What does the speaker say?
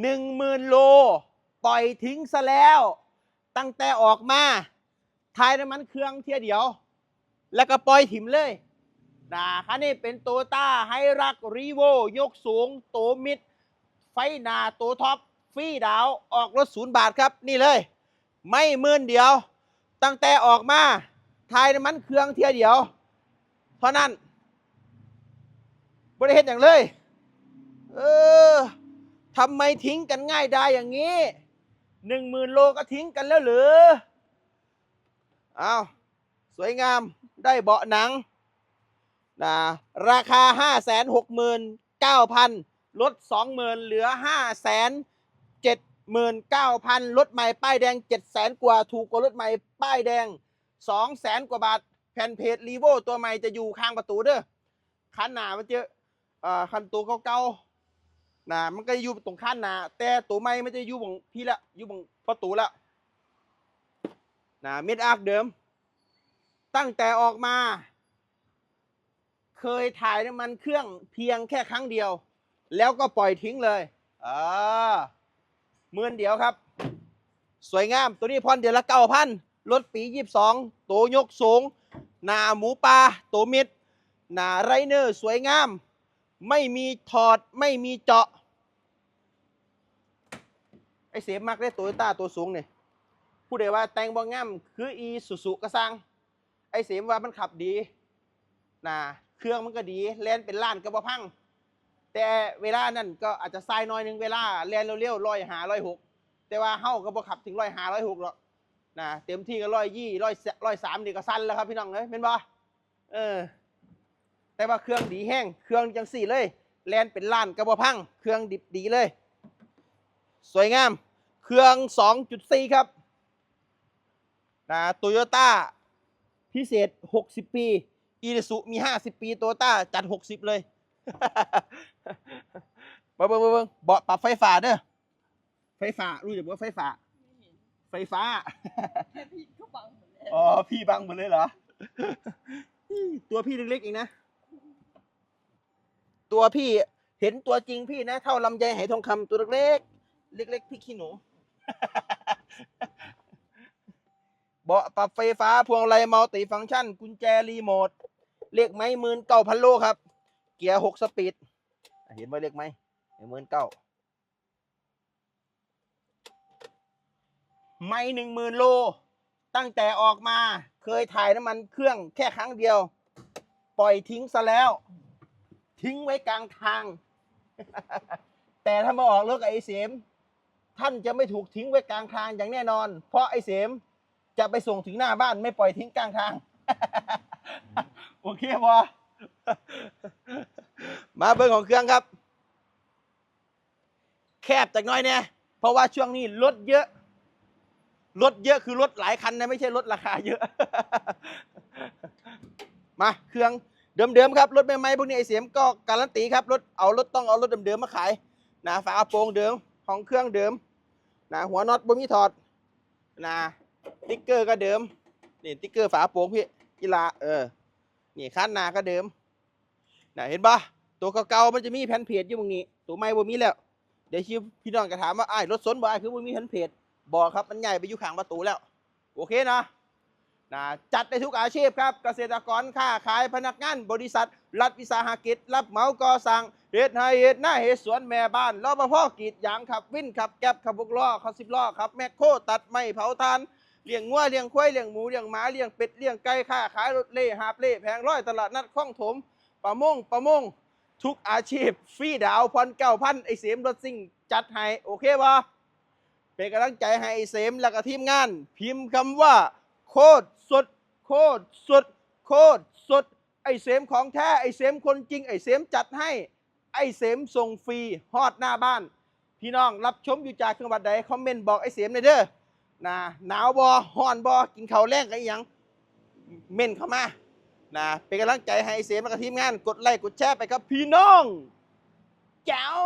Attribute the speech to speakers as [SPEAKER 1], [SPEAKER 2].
[SPEAKER 1] หนึ่งหมื่นโล ปล่อยทิ้งซะแล้ว ตั้งแต่ออกมาทายน้ำมันเครื่องเที่ยเดียว แล้วก็ปล่อยถิ่มเลยนะคันนี้เป็นโตต้าไฮรักรีโวยกสูง โตมิด ไฟนาโตท็อปฟรีดาวออกรถศูนย์บาทครับ นี่เลย ไม่หมื่นเดียว ตั้งแต่ออกมาทายน้ำมันเครื่องเที่ยเดียว เพราะนั้นบริเหตุอย่างเลย เออ ทำไมทิ้งกันง่ายได้อย่างนี้หนึ่งหมื่นโลก็ทิ้งกันแล้วหรือเอาวสวยงามได้เบาะหนังนะราคา5 6 9 0 0 0ลด20,000เหลือ5 7 9 0 0 0ลดใหม่ป้ายแดง7 0 0 0 0กว่าถูกกว่ารถใหม่ป้ายแดง2 0 0 0 0 0กว่าบาทแผ่นเพจรีโวตัวใหม่จะอยู่ข้างประตูเด้อคันหนามันจะอ่อคันตัวเก่าๆ นะมันก็อยู่ตรงขั้นหนาแต่ตัวใหม่มันจะอยู่บงพี่ละอยู่บงประตูละนะเม็ดอาร์คเดิม ตั้งแต่ออกมา เคยถ่ายน้ำมันเครื่องเพียงแค่ครั้งเดียว แล้วก็ปล่อยทิ้งเลยเออหมื่นเดียวครับ สวยงามตัวนี้พอนเดือนละเก้าพันรถปียี่สิบสองโตวยกสูง หนาหมูปลาโตมิดหนาไรเนอร์สวยงาม ไม่มีถอดไม่มีเจาะ เสียมักได้โตโยต้าตัวสูงเนี่ยผู้ใดว่าแต่งบ่งามคืออีสุสุกระซังไอเสียมว่ามันขับดีนะเครื่องมันก็ดีแล่นเป็นล้านก็บ่พัง แต่เวลานั่นก็อาจจะทรายน้อยหนึงเวลาแล่นเร็วๆร้อยหาร้อยหกแต่ว่าเฮาก็บ่ขับถึงร้อยหาร้อยหกหรอกนะเต็มที่ก็ร้อยยี่ร้อยร้อยสามนี่ก็สั้นแล้วครับพี่น้องเอ้ยเป็นบ่เออ แต่ว่าเครื่องดีแห้งเครื่องจังสี่เลยแลนเป็นล้านกระบอพัง เครื่องดิบดีเลย สวยงาม เครื่อง 2.4 ครับนะโตโยต้าพิเศษ 60 ปีอีซูมี 50 ปีโตโยต้าจัด 60 เลยเบิ่งเบิ่งเบิ่งเบิ่งเบาะปรับไฟฟ้าเด้อไฟฟ้ารู้จักว่าไฟฟ้า
[SPEAKER 2] ไม่เห็น
[SPEAKER 1] ไฟฟ้า
[SPEAKER 2] แค่พี่ก็บังหมดแล้ว
[SPEAKER 1] อ๋อพี่บังหมดเลยเหรอ ตัวพี่เล็กๆเองนะ ตัวพี่เห็นตัวจริงพี่นะ เท่าลำไยไหทองคำตัวเล็กๆเล็ก ๆ พี่ขี้หนู เบาะปรับไฟฟ้าพวงมาลัยมัลติฟังก์ชัน กุญแจรีโมทเลขไม้หมื่นเก้าพันโลครับ เกียร์หกสปีด เห็นไหมเลขไหมหมื่นเก้าไม่หนึ่งหมื่นโล ตั้งแต่ออกมาเคยถ่ายน้ำมันเครื่องแค่ครั้งเดียว ปล่อยทิ้งซะแล้ว ทิ้งไว้กลางทาง แต่ถ้ามาออกรถกับไอเสม ท่านจะไม่ถูกทิ้งไว้กลางทางอย่างแน่นอน เพราะไอ้เสมจะไปส่งถึงหน้าบ้านไม่ปล่อยทิ้งกลางทาง โอเคบอมาเบิ่งของเครื่องครับ แคบจากน้อยเนี่ยเพราะว่าช่วงนี้รถเยอะ รถเยอะคือรถหลายคันนะไม่ใช่รถราคาเยอะ มาเครื่องเดิมๆครับรถใหม่ๆพวกนี้ไอเสียมก็การันตีครับรถเอารถต้องเอารถเดิมๆมาขายนะฝากระโปรงเดิมของเครื่องเดิม นะหัวน็อตบ่มีถอดนะติ๊กเกอร์ก็เดิมนี่ติ๊กเกอร์ฝาโป่งพี่กีฬาเออนี่คันหนาก็เดิมนะเห็นปะตัวเก่าๆมันจะมีแผ่นเพจอยู่ตรงนี้ ตัวใหม่บ่มีแล้ว เดี๋ยวชิพี่น้องก็ถามว่าไอ้รถสนบ่ไอ้าคือบ่มีแผ่นเพจบอกครับมันใหญ่ไปอยู่ข้างประตูแล้ว โอเคนะ นะจัดได้ทุกอาชีพครับ เกษตรกรค้าขายพนักงานบริษัท รัฐวิสาหกิจ รับเหมาก่อสร้างเฮ็ดไฮเฮ็ดหน้าเฮ็ดสวนแม่บ้านรปภกรีดยางขับวินขับแก๊บขับบุกล้อขับสิบล้อขับแมคโครตัดไม้เผาทานเลี้ยงงัวเลี้ยงควายเลี้ยงหมูเลี้ยงหมาเลี้ยงเป็ดเลี้ยงไก่ค้าขายรถเล่หาบเล่แผงร้อยตลาดนัดคลองถมประมงประมงทุกอาชีพฟรีดาวพรเก้าพันไอเสียมรถซิ่งจัดให้โอเคปะเป็นกำลังใจให้ไอเสมและก็ทีมงาน พิมพ์คำว่า โคตรสุด โคตรสุด โคตรสุด ไอเสมของแท้ ไอเสมคนจริง ไอเสมจัดให้ ไอเสมส่งฟรีฮอดหน้าบ้าน พี่น้องรับชมอยู่จากเครื่องบัดใดคอมเมนต์บอกไอเสมในอยเด้อนะหนาวบอฮ้อนบอกินข้าวแรงกันยังเม่นเข้ามานะเป็นกำลังใจให้ไอเสมและทีมงานกดไลค์กดแชร์ไปครับพี่น้องแจ๋ว